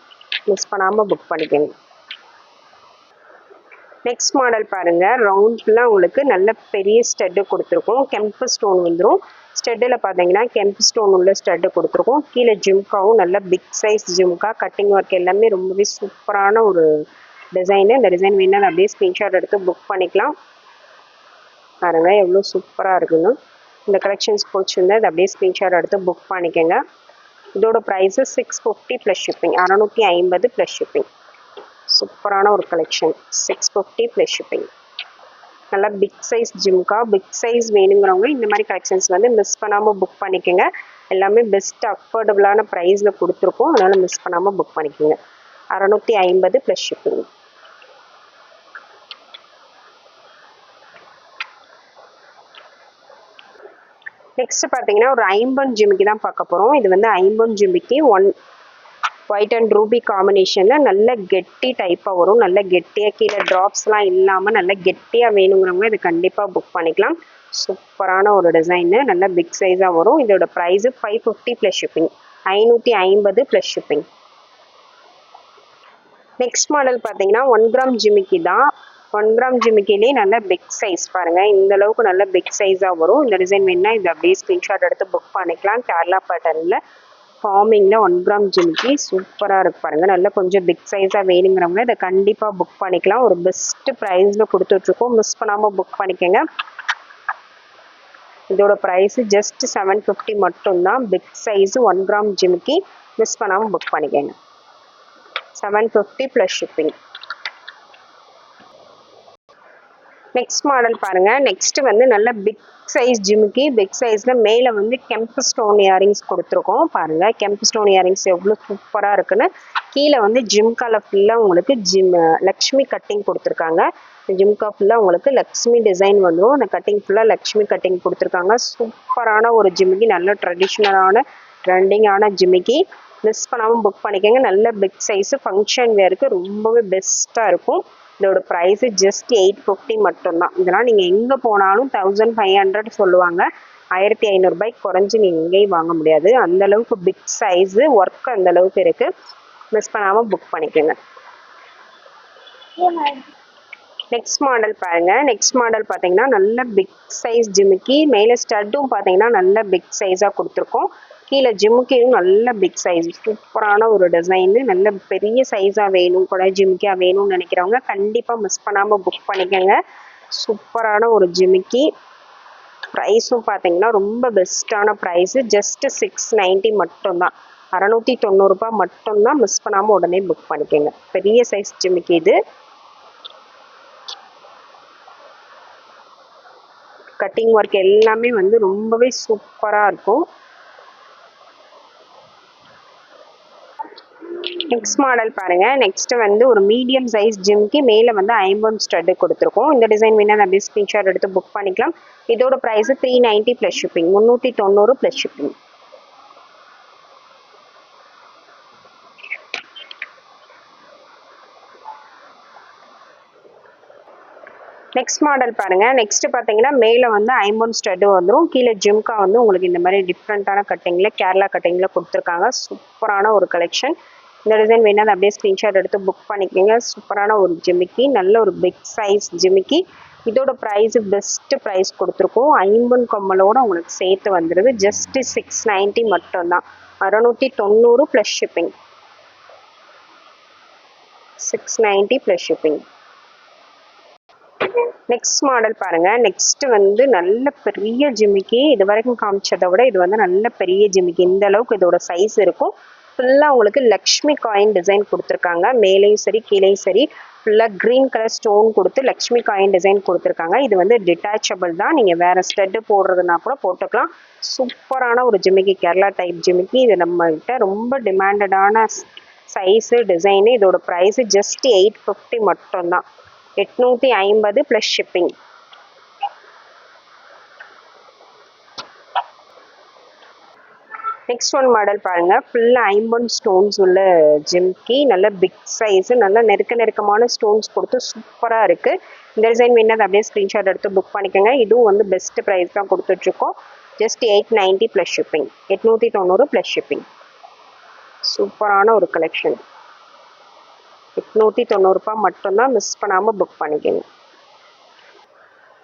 மிஸ் பண்ணாமல் புக் பண்ணிக்கணும் நெக்ஸ்ட் மாடல் பாருங்கள் ரவுண்ட்லாம் உங்களுக்கு நல்ல பெரிய ஸ்டெட்டு கொடுத்துருக்கோம். கெம்பு ஸ்டோன் வந்துடும் ஸ்டெட்டில் பார்த்தீங்கன்னா கெம்ப் ஸ்டோன் உள்ள ஸ்டெட்டு கொடுத்துருக்கோம். கீழே ஜிம்காவும் நல்ல big size jhumka cutting work எல்லாமே ரொம்பவே சூப்பரான ஒரு டிசைனு இந்த டிசைன் வேணால் அப்படியே ஸ்க்ரீன்ஷாட் எடுத்து புக் பண்ணிக்கலாம். பாருங்கள் எவ்வளோ சூப்பராக இருக்குங்க இந்த கலெக்ஷன்ஸ் பிடிச்சிருந்தா அதை அப்படியே ஸ்க்ரீன்ஷாட் எடுத்து புக் பண்ணிக்கோங்க. இதோட price six fifty plus shipping அறநூற்றி ஐம்பது ப்ளஸ் ஷிப்பிங் சூப்பரான ஒரு collection six fifty plus shipping நல்லா big size jhumka big size வேணுங்கிறவங்க இந்த மாதிரி கலெக்ஷன்ஸ் வந்து மிஸ் பண்ணாமல் புக் பண்ணிக்கோங்க. எல்லாமே பெஸ்ட் அஃபோர்டபுளான ப்ரைஸில் கொடுத்துருக்கோம். அதனால் மிஸ் பண்ணாமல் புக் பண்ணிக்கோங்க. அறநூற்றி ஐம்பது ப்ளஸ் ஷிப்பிங் நெக்ஸ்ட் பார்த்தீங்கன்னா ஒரு ஐம்பன் ஜிமிக்கி தான் பார்க்க போகிறோம் இது வந்து ஐம்பன் ஜிம்முக்கு ஒன் ஒயிட் அண்ட் ரூபி காம்பினேஷனில் நல்ல கெட்டி டைப்பாக வரும். நல்ல கெட்டியாக கீழே ட்ராப்ஸ்லாம் இல்லாமல் நல்ல கெட்டியாக வேணுங்கிறவங்க இது கண்டிப்பாக புக் பண்ணிக்கலாம். சூப்பரான ஒரு டிசைனு நல்ல பிக் சைஸாக வரும். இதோட price five fifty plus shipping ஐநூற்றி ஐம்பது ப்ளஸ் ஷிப்பிங் நெக்ஸ்ட் மாடல் பார்த்தீங்கன்னா ஒன் கிராம் ஜிமிக்கி தான். ஒன் கிராம் ஜிமிக்கிலே நல்ல பிக் சைஸ் பாருங்கள் இந்த அளவுக்கு நல்ல பிக் சைஸாக வரும். இந்த டிசைன் வேணுன்னா இது அப்படியே ஸ்க்ரீன்ஷாட் எடுத்து புக் பண்ணிக்கலாம். கேரளா பேட்டர்னில் ஃபார்மிங்கில் ஒன் கிராம் ஜிமிக்கி. சூப்பராக இருக்கு பாருங்கள் நல்லா கொஞ்சம் பிக் சைஸாக வேணுங்கிறவங்க இதை கண்டிப்பாக புக் பண்ணிக்கலாம். ஒரு பெஸ்ட்டு ப்ரைஸில் கொடுத்துட்ருக்கோம் மிஸ் பண்ணாமல் புக் பண்ணிக்கோங்க. இதோட ப்ரைஸு ஜஸ்ட் செவன் ஃபிஃப்டி மட்டும்தான். Big size one gram jimikki. Miss பண்ணாமல் புக் பண்ணிக்கோங்க. Seven fifty plus shipping next model பாருங்கள் நெக்ஸ்ட் வந்து நல்ல பிக் சைஸ் ஜிம்முக்கு பிக் சைஸில் மேலே வந்து கெம்ப் ஸ்டோன் இயரிங்ஸ் கொடுத்துருக்கோம். பாருங்கள் கெம்ப் ஸ்டோன் இயரிங்ஸ் எவ்வளோ சூப்பராக இருக்குன்னு. கீழே வந்து ஜிம்கால ஃபுல்லாக உங்களுக்கு ஜிம் லக்ஷ்மி கட்டிங் கொடுத்துருக்காங்க. ஜிம்கா ஃபுல்லாக உங்களுக்கு லக்ஷ்மி டிசைன் வந்துடும் அந்த கட்டிங் ஃபுல்லாக லக்ஷ்மி கட்டிங் கொடுத்துருக்காங்க. சூப்பரான ஒரு ஜிமிக்கி நல்ல ட்ரெடிஷ்னலான ட்ரெண்டிங்கான ஜிமிக்கி. மிஸ் பண்ணாமல் புக் பண்ணிக்கோங்க. நல்ல பிக் சைஸு ஃபங்க்ஷன் வேருக்கு ரொம்பவே பெஸ்ட்டாக இருக்கும். இதோட ப்ரைஸு ஜஸ்ட் எயிட் ஃபிஃப்டி மட்டும்தான். இதெல்லாம் நீங்கள் எங்கே போனாலும் தௌசண்ட் ஃபைவ் ஹண்ட்ரட் சொல்லுவாங்க. ஆயிரத்தி ஐநூறுபாய் குறைஞ்சி நீங்கள் எங்கேயும் வாங்க முடியாது. அந்தளவுக்கு பிக் சைஸு ஒர்க் அந்த அளவுக்கு இருக்குது மிஸ் பண்ணாமல் புக் பண்ணிக்கோங்க. நெக்ஸ்ட் மாடல் பாருங்க. நெக்ஸ்ட் மாடல் பார்த்தீங்கன்னா நல்ல பிக் சைஸ் ஜிமிக்கி. மேலே ஸ்டட்டும் பார்த்தீங்கன்னா நல்ல பிக் சைஸாக கொடுத்துருக்கோம். கீழே ஜிம்முக்கியும் நல்ல பிக் சைஸ் சூப்பரான ஒரு டிசைனு நல்ல பெரிய சைஸாக வேணும் கூட ஜிமிக்கியாக வேணும்னு நினைக்கிறவங்க கண்டிப்பாக மிஸ் பண்ணாமல் புக் பண்ணிக்கோங்க. சூப்பரான ஒரு ஜிமிக்கி ப்ரைஸும் பார்த்தீங்கன்னா ரொம்ப பெஸ்ட்டான ப்ரைஸு ஜஸ்ட்டு சிக்ஸ் நைன்ட்டி மட்டும்தான். அறநூற்றி தொண்ணூறுரூபா மட்டும்தான் மிஸ் பண்ணாமல் உடனே புக் பண்ணிக்கோங்க. பெரிய சைஸ் ஜிமிக்கி இது. கட்டிங் ஒர்க் எல்லாமே வந்து ரொம்பவே சூப்பராக இருக்கும். நெக்ஸ்ட் மாடல் பாருங்க. நெக்ஸ்ட் வந்து ஒரு மீடியம் சைஸ் ஜிம்க்கு மேலே வந்து ஐம்பன் ஸ்டட்டு கொடுத்துருக்கோம். இந்த டிசைன் வேணால் அப்படியே ஸ்க்ரீன்ஷாட் எடுத்து புக் பண்ணிக்கலாம். இதோட price three ninety plus shipping முந்நூற்றி தொண்ணூறு ப்ளஸ் ஷிப்பிங் நெக்ஸ்ட் மாடல் பாருங்க. நெக்ஸ்ட் பார்த்தீங்கன்னா மேலே வந்து ஐம்பன் ஸ்டட்டு வந்துடும் கீழே ஜிம்கா வந்து உங்களுக்கு இந்த மாதிரி டிஃப்ரெண்ட்டான கட்டிங்கில் கேரளா கட்டிங்கில் கொடுத்துருக்காங்க. சூப்பரான ஒரு கலெக்ஷன் இந்த டிசைன் வேணால் அப்படியே ஸ்க்ரீன்ஷாட் எடுத்து புக் பண்ணிக்கோங்க. சூப்பரான ஒரு ஜிமிக்கி நல்ல ஒரு பிக் சைஸ் ஜிமிக்கி. இதோட ப்ரைஸ் பெஸ்ட் ப்ரைஸ் கொடுத்துருக்கோம். ஐம்பன் கம்மலோட உங்களுக்கு சேர்த்து வந்துடுது ஜஸ்ட் சிக்ஸ் நைன்ட்டி மட்டும்தான். அறநூற்றி தொண்ணூறு plus shipping six ninety plus shipping next model பாருங்க. நெக்ஸ்ட்டு வந்து நல்ல பெரிய ஜிமிக்கி. இது வரைக்கும் காமிச்சதை விட இது வந்து நல்ல பெரிய ஜிமிக்கி. இந்த அளவுக்கு இதோட சைஸ் இருக்கும். ஃபுல்லாக உங்களுக்கு லக்ஷ்மி காயின் டிசைன் கொடுத்துருக்காங்க. மேலேயும் சரி கீழேயும் சரி ஃபுல்லாக க்ரீன் கலர் ஸ்டோன் கொடுத்து லக்ஷ்மி காயின் டிசைன் கொடுத்துருக்காங்க. இது வந்து டிட்டாச்சபிள் தான். நீங்கள் வேறு ஸ்டெட்டு போடுறதுனா கூட போட்டுக்கலாம். சூப்பரான ஒரு ஜிமிக்கி கேரளா டைப் ஜிமிக்கி. இது நம்மகிட்ட ரொம்ப டிமாண்டடான சைஸு டிசைனு இதோட ப்ரைஸு ஜஸ்ட் எயிட் ஃபிஃப்டி மட்டும்தான். எட்நூற்றி ஐம்பது plus shipping next one model பாருங்க. ஃபுல்லா ஐம்பன் ஸ்டோன்ஸ் உள்ள ஜிம்கி நல்ல பிக் சைஸ் நல்ல நெருக்க நெருக்கமான ஸ்டோன்ஸ் கொடுத்து சூப்பரா இருக்கு. இந்த டிசைன் வேணது அப்படியே ஸ்க்ரீன்ஷாட் எடுத்து புக் பண்ணிக்கோங்க. இதுவும் வந்து பெஸ்ட் ப்ரைஸ் தான் கொடுத்துட்ருக்கோம். Just eight ninety plus shipping எட்நூற்றி தொண்ணூறு ப்ளஸ் ஷிப்பிங் சூப்பரான ஒரு கலெக்ஷன் எட்நூற்றி தொண்ணூறுபா மட்டும்தான் மிஸ் பண்ணாமல் புக் பண்ணிக்கணும்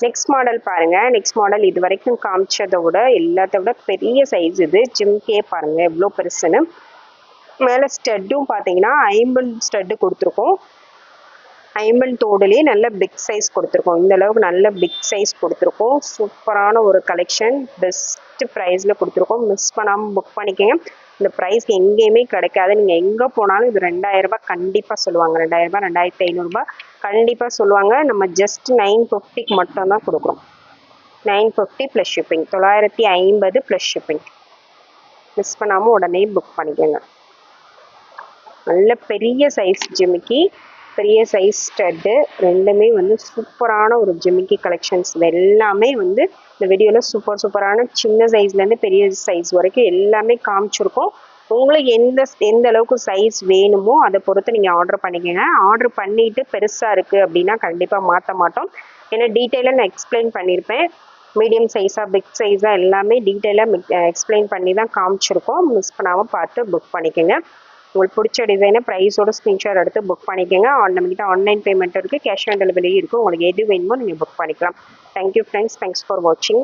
நெக்ஸ்ட் மாடல் பாருங்கள் நெக்ஸ்ட் மாடல் இது வரைக்கும் காமிச்சதை விட எல்லாத்த விட பெரிய சைஸ் இது. ஜிம்கே பாருங்கள் எவ்வளோ பெருசுன்னு. மேலே ஸ்டட்டும் பார்த்தீங்கன்னா ஐம்பன் ஸ்டட்டு கொடுத்துருக்கோம். ஐம்பன் தோடுலேயே நல்ல பிக் சைஸ் கொடுத்துருக்கோம். இந்த அளவுக்கு நல்ல பிக் சைஸ் கொடுத்துருக்கோம். சூப்பரான ஒரு கலெக்ஷன் பெஸ்ட் ப்ரைஸில் கொடுத்துருக்கோம். மிஸ் பண்ணாமல் புக் பண்ணிக்கோங்க. இந்த ப்ரைஸ் எங்கேயுமே கிடைக்காது. நீங்கள் எங்கே போனாலும் இது ரெண்டாயிரரூபா கண்டிப்பாக சொல்லுவாங்க. ரெண்டாயிரரூபா ரெண்டாயிரத்தி ஐநூறுரூபா கண்டிப்பாக சொல்லுவாங்க. நம்ம ஜஸ்ட் நைன் ஃபிஃப்டிக்கு மட்டும்தான் கொடுக்குறோம். நைன் ஃபிஃப்டி ப்ளஸ் ஷிப்பிங் தொள்ளாயிரத்தி ஐம்பது ப்ளஸ் ஷிப்பிங் மிஸ் பண்ணாமல் உடனே புக் பண்ணிக்கோங்க. நல்ல பெரிய சைஸ் ஜிமிக்கி பெரிய சைஸ் ஸ்டட்டு ரெண்டுமே வந்து சூப்பரான ஒரு ஜிமிக்கி கலெக்ஷன்ஸ் இது எல்லாமே வந்து இந்த வீடியோவில் சூப்பர் சூப்பரான சின்ன சைஸ்லேருந்து பெரிய சைஸ் வரைக்கும் எல்லாமே காமிச்சிருக்கோம். உங்களுக்கு எந்த எந்த அளவுக்கு சைஸ் வேணுமோ அதை பொறுத்து நீங்கள் ஆர்டர் பண்ணிக்கோங்க. ஆர்டர் பண்ணிட்டு பெருசாக இருக்குது அப்படின்னா கண்டிப்பாக மாற்ற மாட்டோம். ஏன்னா டீட்டெயிலாக நான் எக்ஸ்பிளைன் பண்ணியிருப்பேன் மீடியம் சைஸாக பிக் சைஸாக எல்லாமே டீட்டெயிலாக எக்ஸ்பிளைன் பண்ணி தான் காமிச்சிருக்கோம். மிஸ் பண்ணாமல் பார்த்து புக் பண்ணிக்கோங்க. உங்களுக்கு பிடிச்ச டிசைனை ப்ரைஸோட ஸ்க்ரீன்ஷாட் எடுத்து புக் பண்ணிக்கோங்க. ஆன் நம்மகிட்ட ஆன்லைன் பேமெண்ட் இருக்குது கேஷ் ஆன் டெலிவரி இருக்குது உங்களுக்கு எது வேணுமோ நீங்கள் புக் பண்ணிக்கலாம். தேங்க்யூ ஃப்ரெண்ட்ஸ் தேங்க்ஸ் ஃபார் வாட்சிங்